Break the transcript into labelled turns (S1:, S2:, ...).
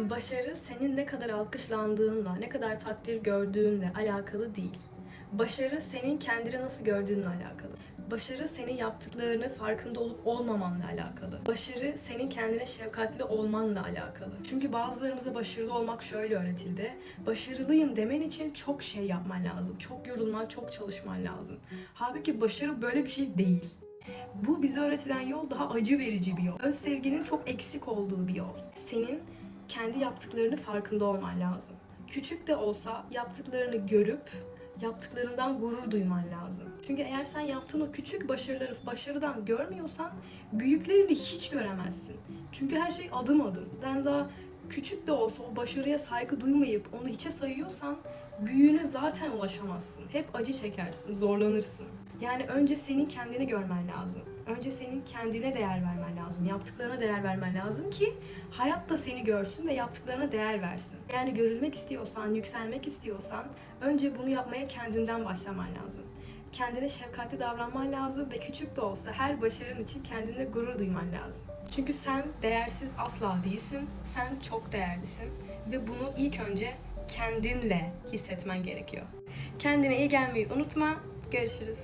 S1: Başarı senin ne kadar alkışlandığınla, ne kadar takdir gördüğünle alakalı değil. Başarı senin kendini nasıl gördüğünle alakalı. Başarı senin yaptıklarını farkında olup olmamanla alakalı. Başarı senin kendine şefkatli olmanla alakalı. Çünkü bazılarımıza başarılı olmak şöyle öğretildi. Başarılıyım demen için çok şey yapman lazım. Çok yorulman, çok çalışman lazım. Halbuki başarı böyle bir şey değil. Bu bize öğretilen yol daha acı verici bir yol. Öz sevginin çok eksik olduğu bir yol. Senin kendi yaptıklarını farkında olman lazım. Küçük de olsa yaptıklarını görüp yaptıklarından gurur duyman lazım. Çünkü eğer sen yaptığın o küçük başarıları başarıdan görmüyorsan büyüklerini hiç göremezsin. Çünkü her şey adım adım. Sen daha küçük de olsa o başarıya saygı duymayıp onu hiçe sayıyorsan büyüğüne zaten ulaşamazsın. Hep acı çekersin, zorlanırsın. Yani önce senin kendini görmen lazım. Önce senin kendine değer vermen lazım. Yaptıklarına değer vermen lazım ki hayat da seni görsün ve yaptıklarına değer versin. Yani görülmek istiyorsan, yükselmek istiyorsan önce bunu yapmaya kendinden başlaman lazım. Kendine şefkatli davranman lazım ve küçük de olsa her başarın için kendine gurur duyman lazım. Çünkü sen değersiz asla değilsin. Sen çok değerlisin ve bunu ilk önce kendinle hissetmen gerekiyor. Kendine iyi gelmeyi unutma. Görüşürüz.